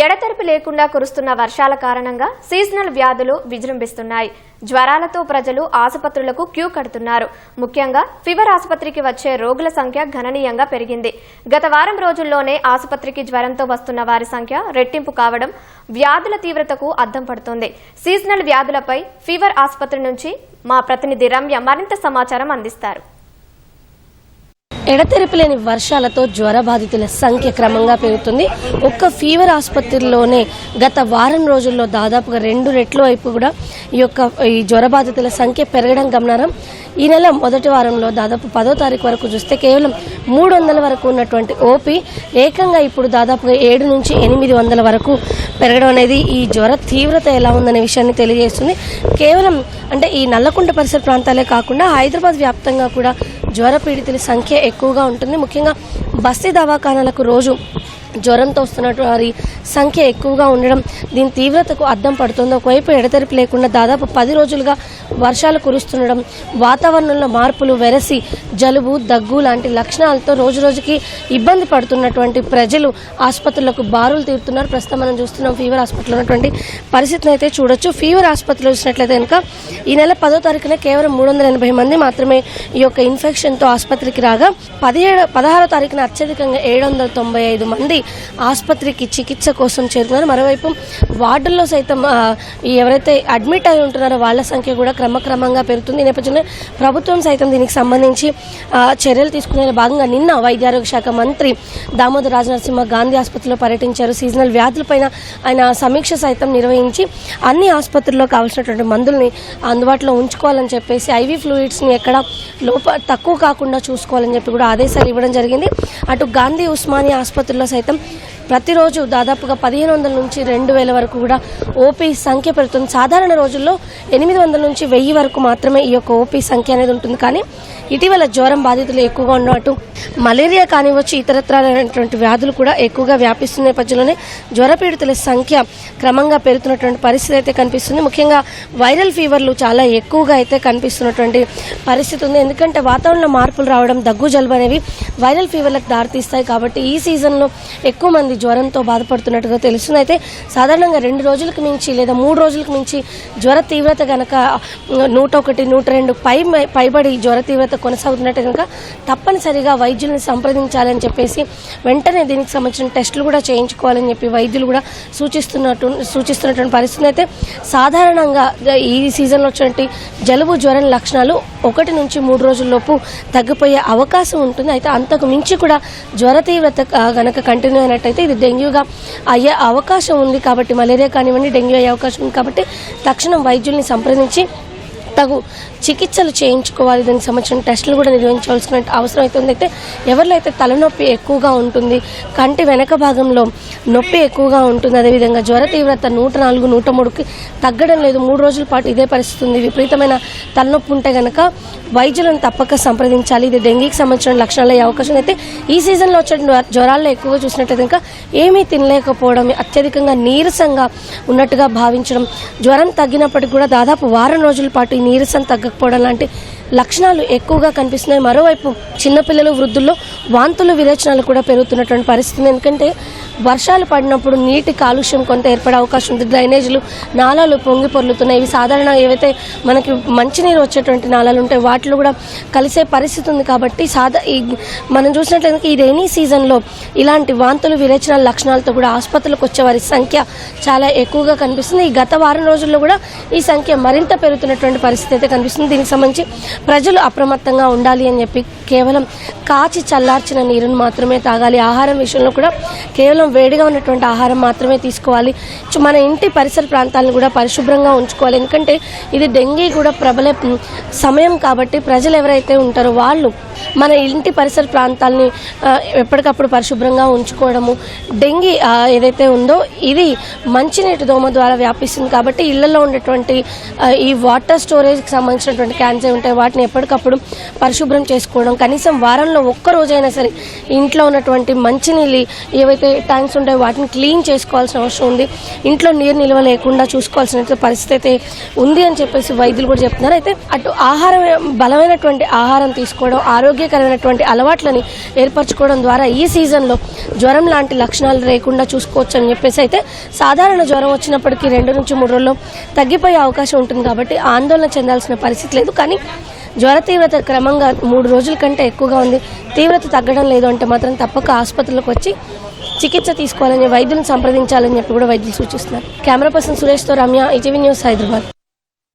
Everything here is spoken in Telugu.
ఎడతెరిపి లేకుండా కురుస్తున్న వర్షాల కారణంగా సీజనల్ వ్యాధులు విజృంభిస్తున్నాయి. జ్వరాలతో ప్రజలు ఆసుపత్రులకు క్యూ కడుతున్నారు. ముఖ్యంగా ఫీవర్ ఆసుపత్రికి వచ్చే రోగుల సంఖ్య గణనీయంగా పెరిగింది. గత వారం రోజుల్లోనే ఆసుపత్రికి జ్వరంతో వస్తున్న వారి సంఖ్య రెట్టింపు కావడం వ్యాధుల తీవ్రతకు అద్దం పడుతోంది. సీజనల్ వ్యాధులపై ఫీవర్ ఆసుపత్రి నుంచి మా ప్రతినిధి రమ్య మరింత సమాచారం అందిస్తారు. ఎడతెరిపిలేని వర్షాలతో జ్వర బాధితుల సంఖ్య క్రమంగా పెరుగుతుంది. ఒక్క ఫీవర్ ఆసుపత్రిలోనే గత వారం రోజుల్లో దాదాపుగా రెండు రెట్ల వైపు కూడా ఈ యొక్క ఈ జ్వర బాధితుల సంఖ్య పెరగడం గమనారం ఈ నెల మొదటి వారంలో దాదాపు పదో తారీఖు వరకు చూస్తే కేవలం మూడు వందల వరకు ఉన్నటువంటి ఓపీ ఏకంగా ఇప్పుడు దాదాపుగా ఏడు నుంచి ఎనిమిది వందల వరకు పెరగడం అనేది ఈ జ్వర తీవ్రత ఎలా ఉందనే విషయాన్ని తెలియజేస్తుంది. కేవలం అంటే ఈ నల్లకుంట పరిసర ప్రాంతాలే కాకుండా హైదరాబాద్ వ్యాప్తంగా కూడా జ్వర పీడితుల సంఖ్య ఎక్కువగా ఉంటుంది. ముఖ్యంగా బస్తీ దవాఖానాలకు రోజు జ్వరంతో వస్తున్నట్టు వారి సంఖ్య ఎక్కువగా ఉండడం దీని తీవ్రతకు అద్దం పడుతుంది. ఒకవైపు ఎడతెరిపి లేకుండా దాదాపు పది రోజులుగా వర్షాలు కురుస్తుండడం వాతావరణంలో మార్పులు వెరసి జలుబు దగ్గు లాంటి లక్షణాలతో రోజు రోజుకి ఇబ్బంది పడుతున్నటువంటి ప్రజలు ఆసుపత్రులకు బారులు తీరుతున్నారు. ప్రస్తుతం మనం చూస్తున్నాం ఫీవర్ హాస్పిటల్ ఉన్నటువంటి పరిస్థితిని అయితే చూడొచ్చు. ఫీవర్ ఆసుపత్రిలో చూసినట్లయితే కనుక ఈ నెల పదో తారీఖున కేవలం మూడు వందల ఎనభై మంది మాత్రమే ఈ యొక్క ఇన్ఫెక్షన్తో ఆసుపత్రికి రాగా పదిహేడు పదహారో తారీఖున అత్యధికంగా ఏడు వందల తొంభై ఐదు మంది ఆసుపత్రికి చికిత్స కోసం చేరుకున్నారు. మరోవైపు వార్డుల్లో సైతం ఎవరైతే అడ్మిట్ అయి ఉంటున్నారో వాళ్ళ సంఖ్య కూడా క్రమక్రమంగా పెరుగుతుంది. ఈ నేపథ్యంలో ప్రభుత్వం సైతం దీనికి సంబంధించి చర్యలు తీసుకునే భాగంగా నిన్న వైద్య ఆరోగ్య శాఖ మంత్రి దామోదర్ రాజనరసింహ గాంధీ ఆసుపత్రిలో పర్యటించారు. సీజనల్ వ్యాధులపైన ఆయన సమీక్ష సైతం నిర్వహించి అన్ని ఆసుపత్రుల్లో కావాల్సినటువంటి మందుల్ని అందుబాటులో ఉంచుకోవాలని చెప్పేసి ఐవీ ఫ్లూయిడ్స్ని ఎక్కడ లోప తక్కువ కాకుండా చూసుకోవాలని చెప్పి కూడా ఆదేశాలు ఇవ్వడం జరిగింది. అటు గాంధీ ఉస్మానియా ఆసుపత్రిలో సైతం ആയിരിക്കും ప్రతిరోజు దాదాపుగా పదిహేను వందల నుంచి రెండు వేల వరకు కూడా ఓపీ సంఖ్య పెరుగుతుంది. సాధారణ రోజుల్లో ఎనిమిది వందల నుంచి వెయ్యి వరకు మాత్రమే ఈ యొక్క ఓపీ సంఖ్య అనేది ఉంటుంది. కానీ ఇటీవల జ్వరం బాధితులు ఎక్కువగా ఉన్నట్టు మలేరియా కానివచ్చు ఇతరత్రాలైనటువంటి వ్యాధులు కూడా ఎక్కువగా వ్యాపిస్తున్న నేపథ్యంలోనే జ్వర పీడితుల సంఖ్య క్రమంగా పెరుగుతున్నటువంటి పరిస్థితి అయితే కనిపిస్తుంది. ముఖ్యంగా వైరల్ ఫీవర్లు చాలా ఎక్కువగా అయితే కనిపిస్తున్నటువంటి పరిస్థితి ఉంది. ఎందుకంటే వాతావరణ మార్పులు రావడం దగ్గు జలుబు అనేవి వైరల్ ఫీవర్లకు దారితీస్తాయి. కాబట్టి ఈ సీజన్లో ఎక్కువ మంది జ్వరంతో బాధపడుతున్నట్టుగా తెలుస్తుంది. అయితే సాధారణంగా రెండు రోజులకు మించి లేదా మూడు రోజులకు మించి జ్వర తీవ్రత కనుక నూట ఒకటి నూట రెండు పై పైబడి జ్వర తీవ్రత కొనసాగుతున్నట్టు కనుక తప్పనిసరిగా వైద్యులను సంప్రదించాలని చెప్పేసి వెంటనే దీనికి సంబంధించిన టెస్టులు కూడా చేయించుకోవాలని చెప్పి వైద్యులు కూడా సూచిస్తున్నట్టు సూచిస్తున్నటువంటి పరిస్థితి. అయితే సాధారణంగా ఈ సీజన్లో వచ్చినటువంటి జలుబు జ్వరం లక్షణాలు ఒకటి నుంచి మూడు రోజుల్లోపు తగ్గిపోయే అవకాశం ఉంటుంది. అయితే అంతకు మించి కూడా జ్వర తీవ్రత ఆ, గనక కంటిన్యూ అయినట్టయితే ఇది డెంగ్యూగా అయ్యే అవకాశం ఉంది కాబట్టి మలేరియా కానివ్వండి డెంగ్యూ అయ్యే అవకాశం ఉంది కాబట్టి తక్షణం వైద్యుల్ని సంప్రదించి తగు చికిత్సలు చేయించుకోవాలి. దానికి సంబంధించిన టెస్టులు కూడా నిర్వహించవలసిన అవసరం అయితే ఉందంటే ఎవరిలో అయితే తలనొప్పి ఎక్కువగా ఉంటుంది కంటి వెనక భాగంలో నొప్పి ఎక్కువగా ఉంటుంది అదేవిధంగా జ్వర తీవ్రత నూట నాలుగు నూట మూడుకి తగ్గడం లేదు. మూడు రోజుల పాటు ఇదే పరిస్థితి ఉంది. విపరీతమైన తలనొప్పి ఉంటే కనుక వైద్యులను తప్పక సంప్రదించాలి. ఇది డెంగీకి సంబంధించిన లక్షణాలు అయ్యే అవకాశం అయితే ఈ సీజన్లో వచ్చే జ్వరాల్లో ఎక్కువగా చూసినట్లయితే ఇంకా ఏమీ తినలేకపోవడం అత్యధికంగా నీరసంగా ఉన్నట్టుగా భావించడం జ్వరం తగ్గినప్పటికీ కూడా దాదాపు వారం రోజుల పాటు నీరసం తగ్గకపోవడం లాంటి లక్షణాలు ఎక్కువగా కనిపిస్తున్నాయి. మరోవైపు చిన్నపిల్లలు వృద్ధుల్లో వాంతులు విరేచనాలు కూడా పెరుగుతున్నటువంటి పరిస్థితి ఎందుకంటే వర్షాలు పడినప్పుడు నీటి కాలుష్యం కొంత ఏర్పడే అవకాశం ఉంది. డ్రైనేజీలు నాలాలు పొంగి పొర్లుతున్నాయి. ఇవి సాధారణ ఏవైతే మనకి మంచినీరు వచ్చేటువంటి నాలాలు ఉంటాయి వాటిలో కూడా కలిసే పరిస్థితి ఉంది కాబట్టి సాధా ఈ మనం చూసినట్లయితే ఈ రెయినీ సీజన్లో ఇలాంటి వాంతులు విరేచనాల లక్షణాలతో కూడా ఆసుపత్రులకు వచ్చే వారి సంఖ్య చాలా ఎక్కువగా కనిపిస్తుంది. ఈ గత వారం రోజుల్లో కూడా ఈ సంఖ్య మరింత పెరుగుతున్నటువంటి పరిస్థితి అయితే కనిపిస్తుంది. దీనికి సంబంధించి ప్రజలు అప్రమత్తంగా ఉండాలి అని చెప్పి కేవలం కాచి చల్లార్చిన నీరును మాత్రమే తాగాలి. ఆహారం విషయంలో కూడా కేవలం వేడిగా ఉన్నటువంటి ఆహారం మాత్రమే తీసుకోవాలి. మన ఇంటి పరిసర ప్రాంతాలను కూడా పరిశుభ్రంగా ఉంచుకోవాలి. ఎందుకంటే ఇది డెంగీ కూడా ప్రబలే సమయం కాబట్టి ప్రజలు ఎవరైతే ఉంటారో వాళ్ళు మన ఇంటి పరిసర ప్రాంతాలని ఎప్పటికప్పుడు పరిశుభ్రంగా ఉంచుకోవడము డెంగీ ఏదైతే ఉందో ఇది మంచినీటి దోమ ద్వారా వ్యాపిస్తుంది కాబట్టి ఇళ్ళలో ఉండేటువంటి ఈ వాటర్ స్టోరేజ్కి సంబంధించినటువంటి క్యాన్స్ ఉంటాయి వాటిని ఎప్పటికప్పుడు పరిశుభ్రం చేసుకోవడం కనీసం వారంలో ఒక్క రోజైనా సరే ఇంట్లో ఉన్నటువంటి మంచినీళ్ళు ఏవైతే ట్యాంక్స్ ఉంటాయో వాటిని క్లీన్ చేసుకోవాల్సిన అవసరం ఉంది. ఇంట్లో నీరు నిల్వ లేకుండా చూసుకోవాల్సిన పరిస్థితి అయితే ఉంది అని చెప్పేసి వైద్యులు కూడా చెప్తున్నారు. అయితే అటు ఆహారం బలమైనటువంటి ఆహారం తీసుకోవడం ఆరోగ్యకరమైనటువంటి అలవాట్లని ఏర్పరచుకోవడం ద్వారా ఈ సీజన్లో జ్వరం లాంటి లక్షణాలు లేకుండా చూసుకోవచ్చు అని చెప్పేసి అయితే సాధారణ జ్వరం వచ్చినప్పటికీ రెండు నుంచి మూడు రోజుల్లో తగ్గిపోయే అవకాశం ఉంటుంది కాబట్టి ఆందోళన చెందాల్సిన పరిస్థితి లేదు. కానీ జ్వర తీవ్రత క్రమంగా మూడు రోజుల కంటే ఎక్కువగా ఉంది. తీవ్రత తగ్గడం లేదు అంటే మాత్రం తప్పక ఆసుపత్రులకు వచ్చి చికిత్స తీసుకోవాలని వైద్యులను సంప్రదించాలని చెప్పి కూడా వైద్యులు సూచిస్తున్నారు. కెమెరా పర్సన్ సురేష్తో రమ్య ఈటీవీ న్యూస్ హైదరాబాద్.